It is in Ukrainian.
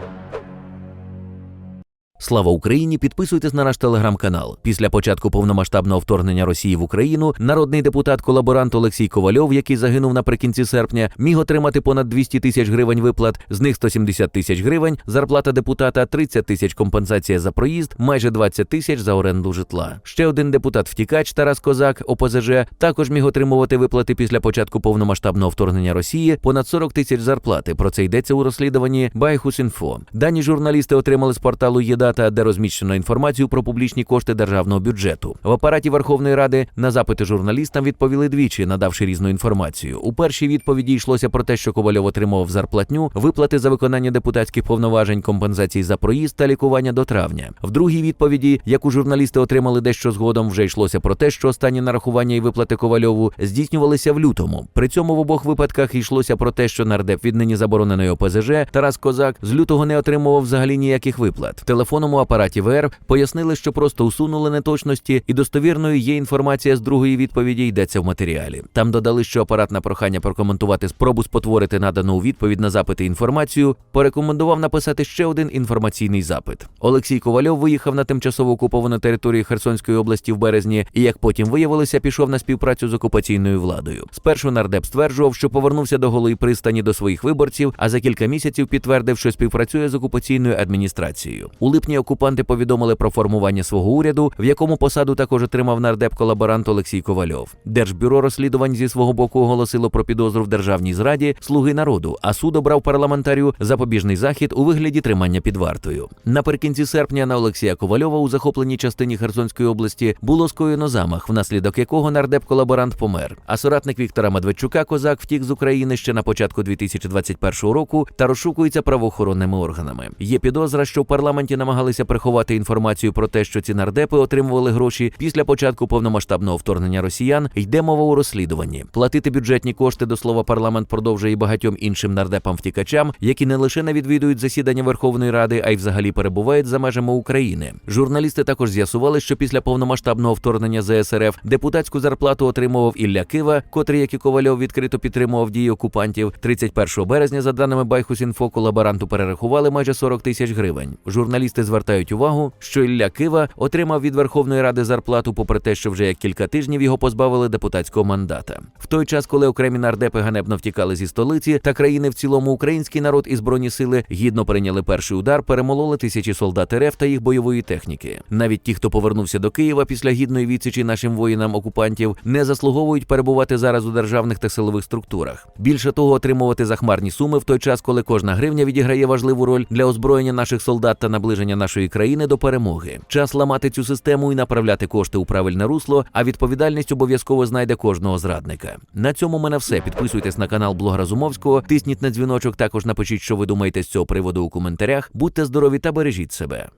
thank you Слава Україні! Підписуйтесь на наш телеграм-канал. Після початку повномасштабного вторгнення Росії в Україну народний депутат-колаборант Олексій Ковальов, який загинув наприкінці серпня, міг отримати понад 200 тисяч гривень виплат, з них 170 тисяч гривень, зарплата депутата, 30 тисяч компенсація за проїзд, майже 20 тисяч за оренду житла. Ще один депутат-втікач Тарас Козак, ОПЗЖ, також міг отримувати виплати після початку повномасштабного вторгнення Росії понад 40 тисяч зарплати. Про це йдеться у розслідуванні Байхус.Інфо. Дані журналісти отримали з порталу ЄДАТА, де розміщено інформацію про публічні кошти державного бюджету. В апараті Верховної Ради на запити журналістам відповіли двічі, надавши різну інформацію. У першій відповіді йшлося про те, що Ковальов отримував зарплатню, виплати за виконання депутатських повноважень, компенсації за проїзд та лікування до травня. В другій відповіді, яку журналісти отримали дещо згодом, вже йшлося про те, що останні нарахування і виплати Ковальову здійснювалися в лютому. При цьому в обох випадках йшлося про те, що нардеп від нині забороненої ОПЗЖ Тарас Козак з лютого не отримував взагалі ніяких виплат. В телефонному апараті ВР пояснили, що просто усунули неточності, і достовірною є інформація з другої відповіді йдеться в матеріалі. Там додали, що апарат на прохання прокоментувати спробу спотворити надану у відповідь на запити інформацію порекомендував написати ще один інформаційний запит. Олексій Ковальов виїхав на тимчасово окуповану територію Херсонської області в березні, і як потім виявилося, пішов на співпрацю з окупаційною владою. Спершу нардеп стверджував, що повернувся до голої пристані до своїх виборців, а за кілька місяців підтвердив, що співпрацює з окупаційною адміністрацією. У липні окупанти повідомили про формування свого уряду, в якому посаду також отримав нардеп-колаборант Олексій Ковальов. Держбюро розслідувань зі свого боку оголосило про підозру в державній зраді слуги народу, а суд обрав парламентарію запобіжний захід у вигляді тримання під вартою. Наприкінці серпня на Олексія Ковальова у захопленій частині Херсонської області було скоєно замах, внаслідок якого нардеп-колаборант помер. А соратник Віктора Медведчука Козак втік з України ще на початку 2021 року та розшукується правоохоронними органами. Є підозра, що в парламенті намагалися приховати інформацію про те, що ці нардепи отримували гроші після початку повномасштабного вторгнення росіян. Йде мова у розслідуванні. Платити бюджетні кошти до слова парламент продовжує і багатьом іншим нардепам-втікачам, які не лише не відвідують засідання Верховної Ради, а й взагалі перебувають за межами України. Журналісти також з'ясували, що після повномасштабного вторгнення ЗСРФ депутатську зарплату отримував Ілля Кива, котрий, як і Ковальов, відкрито підтримував дії окупантів. 31 березня, за даними Байхус.Інфо, колаборанту перерахували майже 40 тисяч гривень. Журналісти звертають увагу, що Ілля Кива отримав від Верховної Ради зарплату, попри те, що вже як кілька тижнів його позбавили депутатського мандата. В той час, коли окремі нардепи ганебно втікали зі столиці та країни в цілому український народ і збройні сили гідно прийняли перший удар, перемололи тисячі солдат РФ та їх бойової техніки. Навіть ті, хто повернувся до Києва після гідної відсічі нашим воїнам окупантів, не заслуговують перебувати зараз у державних та силових структурах. Більше того, отримувати захмарні суми в той час, коли кожна гривня відіграє важливу роль для озброєння наших солдат та наближення нашої країни до перемоги. Час ламати цю систему і направляти кошти у правильне русло, а відповідальність обов'язково знайде кожного зрадника. На цьому мене все. Підписуйтесь на канал Блог Разумовського, тисніть на дзвіночок. Також напишіть, що ви думаєте з цього приводу у коментарях. Будьте здорові та бережіть себе.